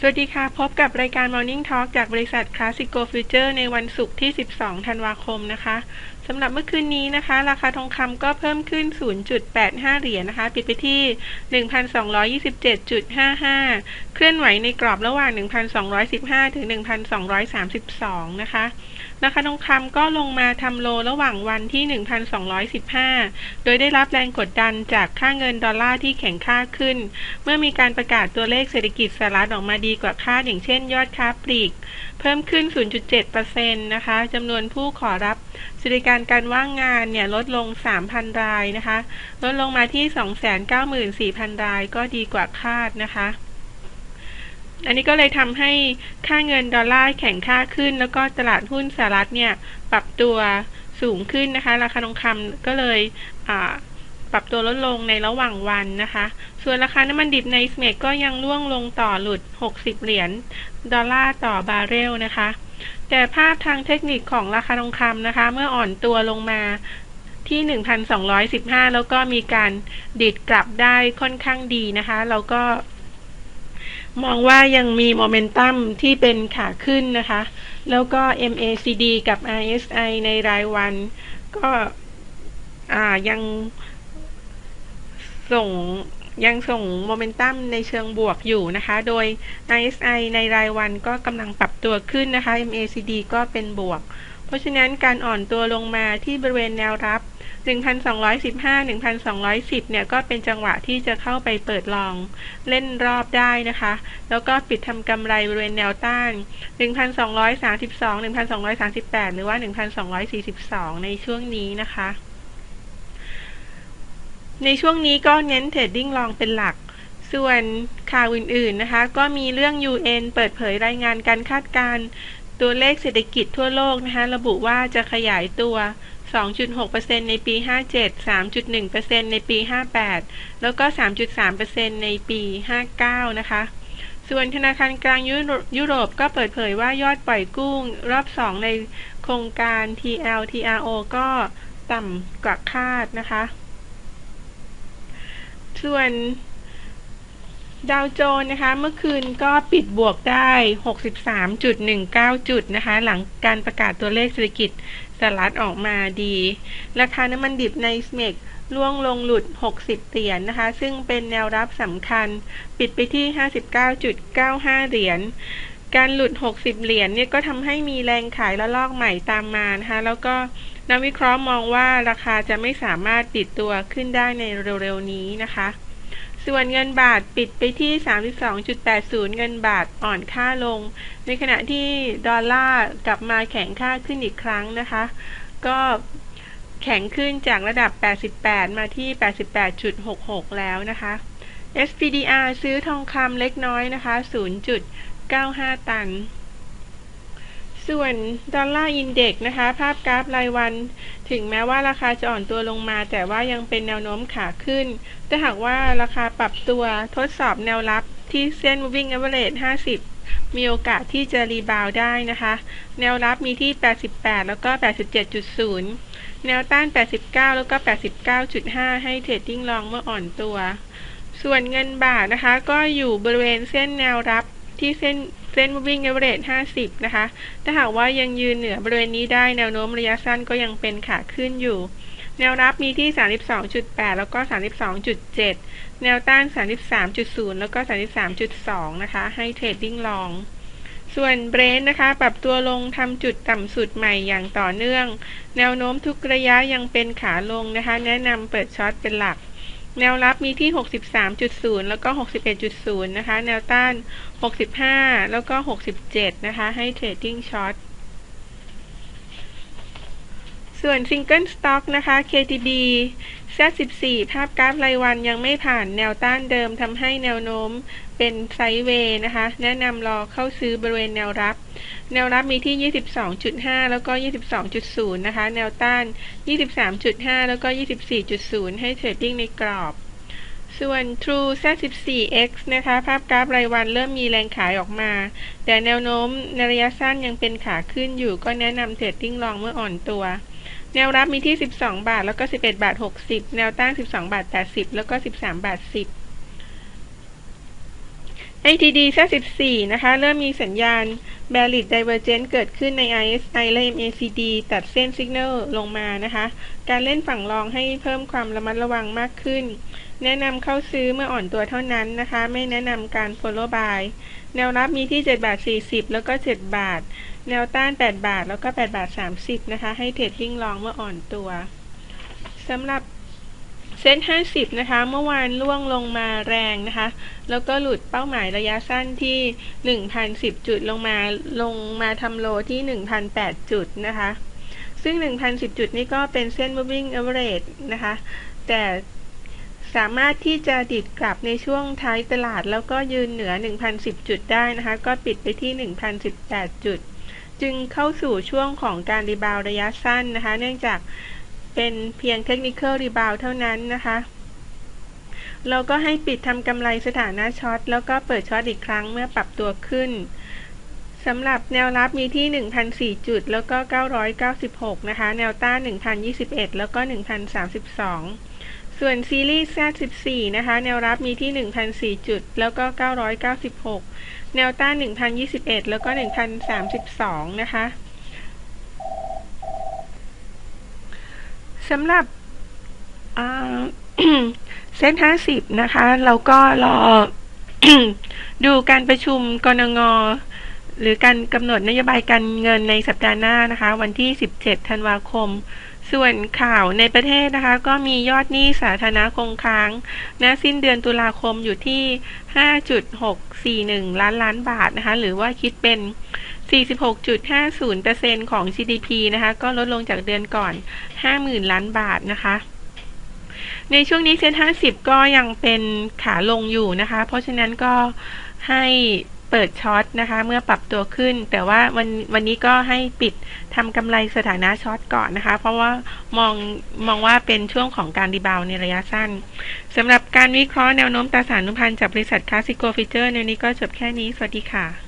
สวัสดีค่ะ พบกับรายการ Morning Talk จากบริษัท Classico Future ในวันศุกร์ที่ 12 ธันวาคมนะคะสำหรับเมื่อคืนนี้นะคะ ราคาทองคำก็เพิ่มขึ้น 0.85 เหรียญนะคะ ปิดไปที่ 1,227.55 เคลื่อนไหวในกรอบระหว่าง 1,215 ถึง 1,232 นะคะ ราคาทองคำก็ลงมาทำโลระหว่างวันที่ 1,215 โดยได้รับแรงกดดันจากค่าเงินดอลลาร์ที่แข็งค่าขึ้น เมื่อมีการประกาศตัวเลขเศรษฐกิจสหรัฐออกมาดีกว่าคาดอย่างเช่นยอดค้าปลีก เพิ่มขึ้น 0.7%นะคะจำนวนผู้ขอรับสวัสดิการการว่างงานเนี่ยลดลง 3,000 รายนะคะ ลดลงมาที่ 294,000 รายก็ดีกว่าคาดนะคะ อันนี้ก็เลยทำให้ค่าเงินดอลลาร์แข็งค่าขึ้น แล้วก็ตลาดหุ้นสหรัฐเนี่ยปรับตัวสูงขึ้นนะคะ ราคาทองคำก็เลยปรับตัวลดลงในระหว่างวันนะคะ ส่วนราคาน้ำมันดิบในสเมกก็ยังร่วงลงต่อหลุด 60 เหรียญดอลลาร์ต่อบาร์เรลนะคะ แต่ภาพทางเทคนิคของราคาทองคำนะคะ เมื่ออ่อนตัวลงมาที่ 1,215 แล้วก็มีการดิดกลับได้ค่อนข้างดีนะคะ แล้วก็ มองว่ายังมีโมเมนตัมที่เป็นขาขึ้นนะคะ แล้วก็ MACD กับ RSI ในรายวัน ก็ยังส่งยังส่งโมเมนตัมในเชิงบวกอยู่นะคะ โดย RSI ในรายวันก็กำลังปรับตัวขึ้นนะคะ MACD ก็เป็นบวก เพราะฉะนั้นการอ่อนตัวลงมาที่บริเวณแนวรับ 1,215 1,210 เนี่ยก็เป็นจังหวะที่จะเข้าไปเปิดลอง เล่นรอบได้นะคะ แล้วก็ปิดทำกำไรบริเวณแนวต้าน 1,232 1,238 หรือว่า 1,242 ในช่วงนี้นะคะ ในช่วงนี้ก็เน้นเทรดดิ้งลองเป็นหลักส่วนข่าวอื่นๆนะคะ ก็มีเรื่อง UN เปิดเผยรายงานการคาดการ ตัวเลขเศรษฐกิจทั่วโลกนะคะระบุว่าจะขยายตัว 2.6%ในปี 57 3.1%ในปี 58 แล้วก็ 3.3%ในปี 59 นะคะ ส่วนธนาคารกลางยุโรปก็เปิดเผยว่ายอดปล่อยกู้รอบ 2 ในโครงการ TLTRO ก็ต่ำกว่าคาดนะคะ ส่วน ดาวโจนนะคะ เมื่อคืนก็ปิดบวกได้ 63.19 จุดนะคะ หลังการประกาศตัวเลขเศรษฐกิจสหรัฐออกมาดี ราคาน้ำมันดิบในสเมกล่วงลงหลุด 60 เหรียญนนะคะ ซึ่งเป็นแนวรับสำคัญ ปิดไปที่ 59.95 เหรียญ การหลุด 60 เหรียญเนี่ยก็ทำให้มีแรงขายและลอกใหม่ตามมานะคะ แล้วก็นักวิเคราะห์มองว่าราคาจะไม่สามารถติดตัวขึ้นได้ในเร็วๆนี้นะคะ ส่วนเงินบาทปิดไปที่ 32.80 เงินบาทอ่อนค่าลง ในขณะที่ดอลลาร์กลับมาแข็งค่าขึ้นอีกครั้งนะคะ ก็แข็งขึ้นจากระดับ 88 มาที่ 88.66 แล้วนะคะ SPDR ซื้อทองคำเล็กน้อยนะคะ 0.95 ตัน ส่วนดอลลาร์อินเด็กนะคะ ภาพกราฟรายวัน ถึงแม้ว่าราคาจะอ่อนตัวลงมา แต่ว่ายังเป็นแนวโน้มขาขึ้นถ้าหากว่าราคาปรับตัวทดสอบแนวรับที่เส้น moving average 50 มีโอกาสที่จะรีบาวได้นะคะ แนวรับมีที่ 88 แล้วก็ 87.0 แนวต้าน 89 แล้วก็ 89.5 ให้เทรดดิ้งลองเมื่ออ่อนตัว ส่วนเงินบาทนะคะ ก็อยู่บริเวณเส้นแนวรับที่เส้น เส้น moving average 50 นะคะ ถ้าหากว่ายังยืนเหนือบริเวณนี้ได้แนวโน้มระยะสั้นก็ยังเป็นขาขึ้นอยู่ แนวรับมีที่ 32.8 แล้วก็ 32.7 แนวต้าน 33.0 แล้วก็ 33.2 นะคะ ให้เทรดดิ้งลอง ส่วนเบรนนะคะ ปรับตัวลงทำจุดต่ำสุดใหม่อย่างต่อเนื่อง แนวโน้มทุกระยะยังเป็นขาลงนะคะ แนะนำเปิดช็อตเป็นหลัก แนวรับมีที่ 63.0 แล้วก็ 61.0 นะคะ แนวต้าน 65 แล้วก็ 67 นะคะ ให้เทรดดิ้งช็อต ส่วนซิงเกิลสต็อกนะคะ KTB Z14 ภาพกราฟรายวันยังไม่ผ่านแนวต้านเดิมทำให้แนวโน้มเป็นไซด์เวย์นะคะ แนะนำรอเข้าซื้อบริเวณแนวรับ แนวรับมีที่ 22.5 แล้วก็ 22.0 นะคะ แนวต้าน 23.5 แล้วก็ 24.0 ให้เทรดดิ้งในกรอบ ส่วน True Z14X นะคะ ภาพกราฟรายวันเริ่มมีแรงขายออกมา แต่แนวโน้มในระยะสั้นยังเป็นขาขึ้นอยู่ ก็แนะนำเทรดดิ้งลองเมื่ออ่อนตัว แนวรับมีที่ 12 บาท แล้วก็ 11 บาท 60 แนวต้าน 12 บาท 80 แล้วก็ 13 บาท 10 ATD 54นะคะ เริ่มมีสัญญาณ Bearish Divergence เกิดขึ้นใน RSI และ MACD ตัดเส้น Signal ลงมานะคะ การเล่นฝั่งรองให้เพิ่มความระมัดระวังมากขึ้น แนะนำเข้าซื้อเมื่ออ่อนตัวเท่านั้นนะคะ ไม่แนะนำการ Follow Buy แนวรับมีที่7บาท40 แล้วก็ 7 บาท แนวต้าน 8 บาท แล้วก็8บาท30 นะคะ ให้เทรดวิ่งลองเมื่ออ่อนตัวสำหรับ เส้น50 นะคะ เมื่อวานล่วงลงมาแรงนะคะ แล้วก็หลุดเป้าหมายระยะสั้นที่ 1,010 จุดลงมาลงมาทำโลที่ 1,008 จุดนะคะ ซึ่ง 1,010 จุดนี้ก็เป็นเส้น moving average นะคะ แต่สามารถที่จะดิดกลับในช่วงท้ายตลาด แล้วก็ยืนเหนือ 1,010 จุดได้นะคะ ก็ปิดไปที่ 1,018 จุด จึงเข้าสู่ช่วงของการรีบาวระยะสั้นนะคะ เนื่องจาก เป็นเพียงเทคนิคอลรีบาวเท่านั้นนะคะ เราก็ให้ปิดทำกำไรสถานะช็อตแล้วก็เปิดช็อตอีกครั้งเมื่อปรับตัวขึ้นสำหรับแนวรับมีที่ 1,004 จุด แล้วก็ 996 นะคะ แนวต้าน1,021 แล้วก็ 1,032 ส่วนซีรีส์ Z14 นะคะ แนวรับมีที่ 1,004 จุด แล้วก็ 996 แนวต้าน1,021 แล้วก็ 1,032 นะคะ สำหรับเส้นห้าสิบนะคะ เราก็รอดูการประชุมกรงงหรือการกำหนดนโยบายการเงินในสัปดาห์หน้านะคะ วันที่ 17 ธันวาคม ส่วนข่าวในประเทศนะคะ ก็มียอดหนี้สาธารณะคงค้างณสิ้นเดือนตุลาคมอยู่ที่ 5.641 ล้านล้านบาทนะคะ หรือว่าคิดเป็น 46.50%ของ GDP นะคะ ก็ลดลงจากเดือนก่อน 50,000 ล้านบาทนะคะ ในช่วงนี้เซ็น50ก็ยังเป็นขาลงอยู่นะคะ เพราะฉะนั้นก็ให้เปิดช็อตนะคะ เมื่อปรับตัวขึ้น แต่ว่าวันวันนี้ก็ให้ปิดทำกำไรสถานะช็อตก่อนนะคะ เพราะว่ามองมองว่าเป็นช่วงของการรีบาวในระยะสั้นสำหรับการวิเคราะห์แนวโน้มตราสารนุพันธ์จากบริษัทคาสสิโกฟิเจอร์ในนี้ก็จบแค่นี้ สวัสดีค่ะ